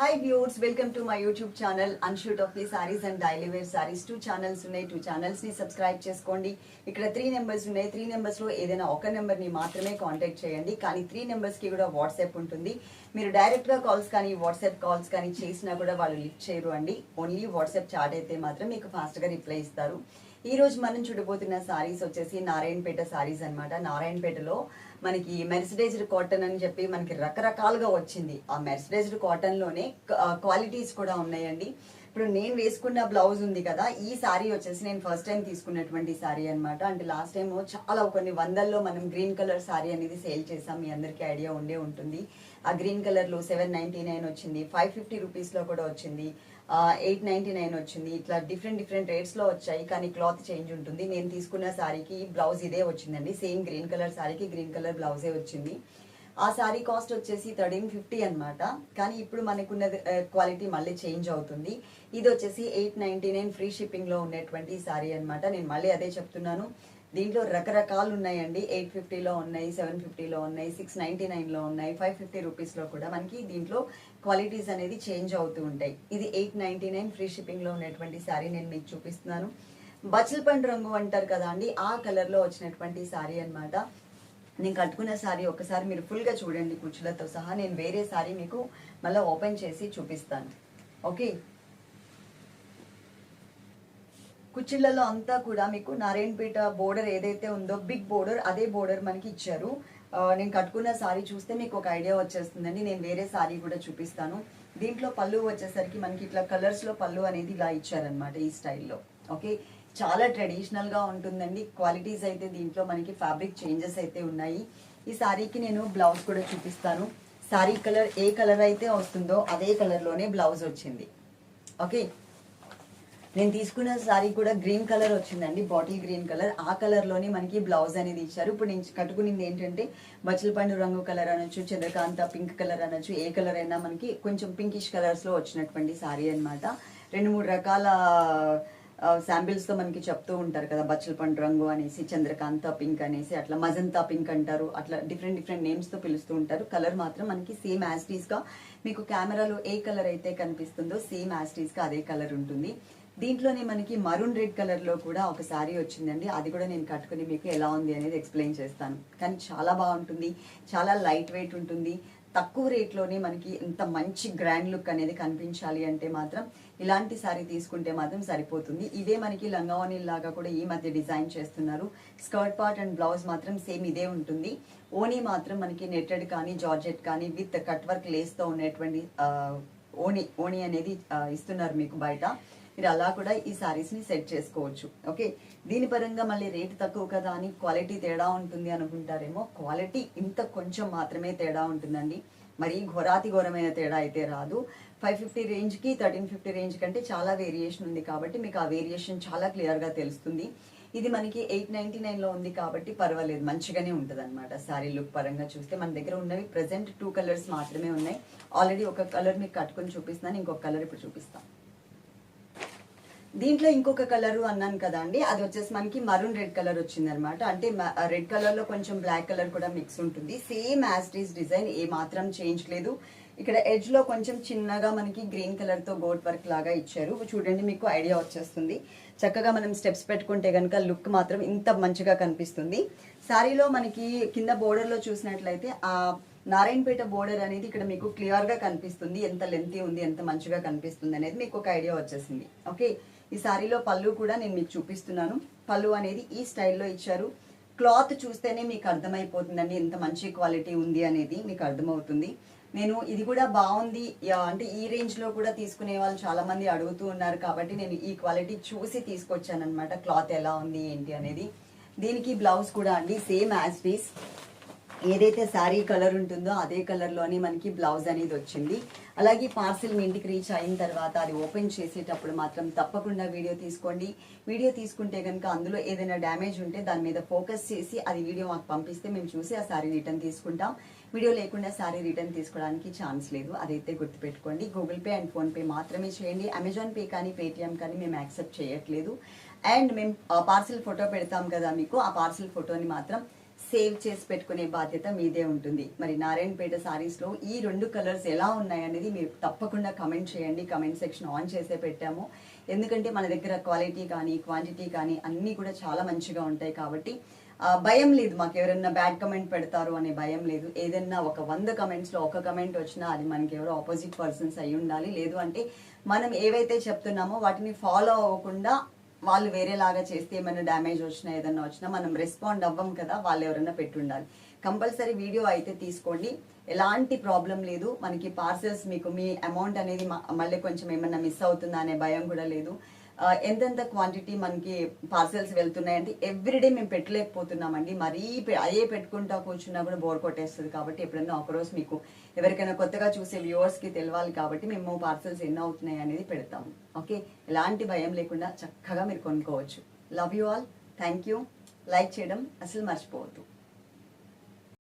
Hi viewers welcome to my YouTube channel unshoot of the saris and daily wear saris two channels ఉన్నాయి. Two ఛానల్స్ని subscribe చేసుకోండి. ఇక్కడ three numbers ఉన్నాయి. Three నెంబర్స్లో ఏదైనా ఒక నెంబర్ని మాత్రమే కాంటాక్ట్ చేయండి. కానీ త్రీ నెంబర్స్కి కూడా వాట్సాప్ ఉంటుంది. మీరు డైరెక్ట్గా కాల్స్ కానీ వాట్సాప్ కాల్స్ కానీ చేసినా కూడా వాళ్ళు లిఫ్ట్ చేయరు అండి. ఓన్లీ వాట్సాప్ చాట్ అయితే మాత్రం మీకు ఫాస్ట్గా రిప్లై ఇస్తారు. ఈ రోజు మనం చూడబోతున్న సారీస్ వచ్చేసి నారాయణపేట సారీస్ అన్నమాట. నారాయణపేటలో మనకి మెర్సిడైజ్డ్ కాటన్ అని చెప్పి మనకి రకరకాలుగా వచ్చింది. ఆ మెర్సిడైజ్డ్ కాటన్లోనే క్వాలిటీస్ కూడా ఉన్నాయండి. ఇప్పుడు నేను వేసుకున్న బ్లౌజ్ ఉంది కదా ఈ సారీ వచ్చేసి నేను ఫస్ట్ టైం తీసుకున్నటువంటి సారీ అన్నమాట. అంటే లాస్ట్ టైం చాలా కొన్ని వందల్లో మనం గ్రీన్ కలర్ సారీ అనేది సేల్ చేసాం. మీ అందరికీ ఐడియా ఉండే ఉంటుంది. ఆ గ్రీన్ కలర్లో సెవెన్ నైన్టీ నైన్ వచ్చింది. ఫైవ్ ఫిఫ్టీ రూపీస్లో కూడా వచ్చింది. ఎయిట్ నైన్టీ నైన్ వచ్చింది. ఇట్లా డిఫరెంట్ డిఫరెంట్ రేట్స్లో వచ్చాయి. కానీ క్లాత్ చేంజ్ ఉంటుంది. నేను తీసుకున్న సారీకి బ్లౌజ్ ఇదే వచ్చిందండి. సేమ్ గ్రీన్ కలర్ సారీకి గ్రీన్ కలర్ బ్లౌజే వచ్చింది. ఆ శారీ కాస్ట్ వచ్చేసి థర్టీన్ ఫిఫ్టీ అనమాట కానీ ఇప్పుడు మనకున్న క్వాలిటీ మళ్ళీ చేంజ్ అవుతుంది. ఇది వచ్చేసి ఎయిట్ నైన్టీ నైన్ ఫ్రీ షిప్పింగ్లో ఉండేటువంటి ఉన్నటువంటి అనమాట నేను మళ్ళీ అదే చెప్తున్నాను. దీంట్లో రకరకాలు ఉన్నాయండి. ఎయిట్ ఫిఫ్టీలో ఉన్నాయి సెవెన్ ఫిఫ్టీలో ఉన్నాయి సిక్స్ నైన్టీ నైన్లో ఉన్నాయి ఫైవ్ ఫిఫ్టీ రూపీస్లో కూడా మనకి దీంట్లో క్వాలిటీస్ అనేది చేంజ్ అవుతూ ఉంటాయి. ఇది ఎయిట్ నైన్టీ నైన్ ఫ్రీ షిప్పింగ్లో ఉన్నటువంటి శారీ నేను మీకు చూపిస్తున్నాను. బచ్చల పండు రంగు అంటారు కదా అండి ఆ కలర్లో వచ్చినటువంటి శారీ అన్నమాట. నేను కట్టుకున్న శారీ ఒకసారి మీరు ఫుల్గా చూడండి కుచ్చులతో సహా. నేను వేరే శారీ మీకు మళ్ళీ ఓపెన్ చేసి చూపిస్తాను. ఓకే? కుచ్చిళ్ళలో అంతా కూడా మీకు నారాయణపేట బోర్డర్ ఏదైతే ఉందో బిగ్ బోర్డర్ అదే బోర్డర్ మనకి ఇచ్చారు. నేను కట్టుకున్న సారీ చూస్తే మీకు ఒక ఐడియా వచ్చేస్తుందండి. నేను వేరే సారీ కూడా చూపిస్తాను. దీంట్లో పళ్ళు వచ్చేసరికి మనకి ఇట్లా కలర్స్లో పళ్ళు అనేది ఇలా ఇచ్చారనమాట ఈ స్టైల్లో. ఓకే? చాలా ట్రెడిషనల్గా ఉంటుందండి. క్వాలిటీస్ అయితే దీంట్లో మనకి ఫ్యాబ్రిక్ చేంజెస్ అయితే ఉన్నాయి. ఈ శారీకి నేను బ్లౌజ్ కూడా చూపిస్తాను. శారీ కలర్ ఏ కలర్ అయితే వస్తుందో అదే కలర్లోనే బ్లౌజ్ వచ్చింది. ఓకే నేను తీసుకున్న శారీ కూడా గ్రీన్ కలర్ వచ్చిందండి. బాటిల్ గ్రీన్ కలర్ ఆ కలర్లోనే మనకి బ్లౌజ్ అనేది ఇచ్చారు. ఇప్పుడు నేను కట్టుకునింది ఏంటంటే బచ్చలపండు రంగు కలర్ అనొచ్చు చంద్రకాంత పింక్ కలర్ అనొచ్చు ఏ కలర్ అయినా మనకి కొంచెం పింకిష్ కలర్స్లో వచ్చినటువంటి శారీ అన్నమాట. రెండు మూడు రకాల శాంపిల్స్తో మనకి చెప్తూ ఉంటారు కదా బచ్చల పండు రంగు అనేసి చంద్రకాంత పింక్ అనేసి అట్లా మజంతా పింక్ అంటారు అట్లా డిఫరెంట్ డిఫరెంట్ నేమ్స్తో పిలుస్తూ ఉంటారు. కలర్ మాత్రం మనకి సేమ్ యాస్టీస్గా మీకు కెమెరాలో ఏ కలర్ అయితే కనిపిస్తుందో సేమ్ యాస్టీస్గా అదే కలర్ ఉంటుంది. దీంట్లోనే మనకి మరూన్ రెడ్ కలర్లో కూడా ఒక శారీ వచ్చిందండి. అది కూడా నేను కట్టుకుని మీకు ఎలా ఉంది అనేది ఎక్స్ప్లెయిన్ చేస్తాను. కానీ చాలా బాగుంటుంది చాలా లైట్ వెయిట్ ఉంటుంది. తక్కువ రేట్లోనే మనకి ఇంత మంచి గ్రాండ్ లుక్ అనేది కనిపించాలి అంటే మాత్రం ఇలాంటి సారీ తీసుకుంటే మాత్రం సరిపోతుంది. ఇదే మనకి లంగావని లాగా కూడా ఈ మధ్య డిజైన్ చేస్తున్నారు. స్కర్ట్ పార్ట్ అండ్ బ్లౌజ్ మాత్రం సేమ్ ఇదే ఉంటుంది. ఓనీ మాత్రం మనకి నెట్టెడ్ కానీ జార్జెట్ కానీ విత్ కట్ వర్క్ లేస్తో ఉన్నటువంటి ఓణి ఓణి అనేది ఇస్తున్నారు మీకు బయట. మీరు అలా కూడా ఈ శారీస్ని సెట్ చేసుకోవచ్చు. ఓకే దీని పరంగా మళ్ళీ రేట్ తక్కువ కదా అని క్వాలిటీ తేడా ఉంటుంది అనుకుంటారేమో. క్వాలిటీ ఇంత కొంచెం మాత్రమే తేడా ఉంటుందండి. మరి ఘోరాతి ఘోరమైన తేడా అయితే రాదు. ఫైవ్ ఫిఫ్టీ రేంజ్కి థర్టీన్ ఫిఫ్టీ రేంజ్ కంటే చాలా వేరియేషన్ ఉంది కాబట్టి మీకు ఆ వేరియేషన్ చాలా క్లియర్గా తెలుస్తుంది. ఇది మనకి ఎయిట్ నైన్టీ నైన్లో ఉంది కాబట్టి పర్వాలేదు. మంచిగానే ఉంటుంది అనమాట శారీ లుక్ పరంగా చూస్తే. మన దగ్గర ఉన్నవి ప్రజెంట్ టూ కలర్స్ మాత్రమే ఉన్నాయి. ఆల్రెడీ ఒక కలర్ మీకు కట్టుకొని చూపిస్తున్నాను. ఇంకొక కలర్ ఇప్పుడు చూపిస్తాను. దీంట్లో ఇంకొక కలర్ అన్నాను కదా అండి అది వచ్చేసి మనకి మరూన్ రెడ్ కలర్ వచ్చింది అనమాట అంటే రెడ్ కలర్లో కొంచెం బ్లాక్ కలర్ కూడా మిక్స్ ఉంటుంది. Same as it is design ఏ మాత్రం చేంజ్ లేదు. ఇక్కడ ఎడ్జ్లో కొంచెం చిన్నగా మనకి గ్రీన్ కలర్తో గోట్ వర్క్ లాగా ఇచ్చారు. చూడండి మీకు ఐడియా వచ్చేస్తుంది. చక్కగా మనం స్టెప్స్ పెట్టుకుంటే కనుక లుక్ మాత్రం ఇంత మంచిగా కనిపిస్తుంది. శారీలో మనకి కింద బోర్డర్లో చూసినట్లయితే ఆ నారాయణపేట బోర్డర్ అనేది ఇక్కడ మీకు క్లియర్గా కనిపిస్తుంది. ఎంత లెంతీ ఉంది ఎంత మంచిగా కనిపిస్తుంది అనేది మీకు ఒక ఐడియా వచ్చేసింది. ఓకే ఈ సారీలో పళ్ళు కూడా నేను మీకు చూపిస్తున్నాను. పళ్ళు అనేది ఈ స్టైల్లో ఇచ్చారు. క్లాత్ చూస్తేనే మీకు అర్థమైపోతుందండి ఎంత మంచి క్వాలిటీ ఉంది అనేది మీకు అర్థమవుతుంది. నేను ఇది కూడా బాగుంది. అంటే ఈ రేంజ్లో కూడా తీసుకునే వాళ్ళు చాలామంది అడుగుతూ ఉన్నారు కాబట్టి నేను ఈ క్వాలిటీ చూసి తీసుకొచ్చాను అనమాట క్లాత్ ఎలా ఉంది ఏంటి అనేది. దీనికి బ్లౌజ్ కూడా అండి సేమ్ యాజ్ పీస్ ఏదైతే శారీ కలర్ ఉంటుందో అదే కలర్లోనే మనకి బ్లౌజ్ అనేది వచ్చింది. అలాగే పార్సిల్ మీ ఇంటికి రీచ్ అయిన తర్వాత అది ఓపెన్ చేసేటప్పుడు మాత్రం తప్పకుండా వీడియో తీసుకోండి. వీడియో తీసుకుంటే కనుక అందులో ఏదైనా డ్యామేజ్ ఉంటే దాని మీద ఫోకస్ చేసి అది వీడియో మాకు పంపిస్తే మేము చూసి ఆ శారీ రిటర్న్ తీసుకుంటాం. వీడియో లేకుండా శారీ రిటర్న్ తీసుకోవడానికి ఛాన్స్ లేదు. అదైతే గుర్తుపెట్టుకోండి. గూగుల్ పే అండ్ ఫోన్పే మాత్రమే చేయండి. అమెజాన్ పే కానీ పేటిఎం కానీ మేము యాక్సెప్ట్ చేయట్లేదు. అండ్ మేము పార్సిల్ ఫోటో పెడతాం కదా మీకు ఆ పార్సిల్ ఫోటోని మాత్రం సేవ్ చేసి పెట్టుకునే బాధ్యత మీదే ఉంటుంది. మరి నారాయణపేట శారీస్లో ఈ రెండు కలర్స్ ఎలా ఉన్నాయనేది మీరు తప్పకుండా కమెంట్ చేయండి. కమెంట్ సెక్షన్ ఆన్ చేసే పెట్టాము. ఎందుకంటే మన దగ్గర క్వాలిటీ కానీ క్వాంటిటీ కానీ అన్నీ కూడా చాలా మంచిగా ఉంటాయి కాబట్టి భయం లేదు. మాకు ఎవరైనా బ్యాడ్ కమెంట్ పెడతారు అనే భయం లేదు. ఏదైనా ఒక వంద కమెంట్స్లో ఒక కమెంట్ వచ్చినా అది మనకి ఎవరో ఆపోజిట్ పర్సన్స్ అయి ఉండాలి లేదు అంటే మనం ఏవైతే చెప్తున్నామో వాటిని ఫాలో అవ్వకుండా వాళ్ళు వేరేలాగా చేస్తే ఏమైనా డ్యామేజ్ వచ్చినా ఏదైనా వచ్చినా మనం రెస్పాండ్ అవ్వం కదా వాళ్ళు ఎవరైనా పెట్టుండాలి. కంపల్సరీ వీడియో అయితే తీసుకోండి. ఎలాంటి ప్రాబ్లం లేదు. మనకి పార్సెల్స్ మీకు మీ అమౌంట్ అనేది మళ్ళీ కొంచెం ఏమైనా మిస్ అవుతుందా అనే భయం కూడా లేదు. ఎంతెంత క్వాంటిటీ మనకి పార్సెల్స్ వెళ్తున్నాయంటే ఎవ్రీడే మేము పెట్టలేకపోతున్నామండి. మరీ పె- అయ్యే పెట్టుకుంటా కూర్చున్నా కూడా బోర్ కొట్టేస్తుంది కాబట్టి ఎప్పుడైనా ఒకరోజు మీకు ఎవరికైనా కొత్తగా చూసే వ్యూవర్స్కి తెలియాలి కాబట్టి మేము పార్సెల్స్ ఎన్ని అవుతున్నాయి అనేది పెడతాము. ఓకే ఎలాంటి భయం లేకుండా చక్కగా మీరు కొనుక్కోవచ్చు. Love you all thank you like చేయడం అసలు మర్చిపోవద్దు.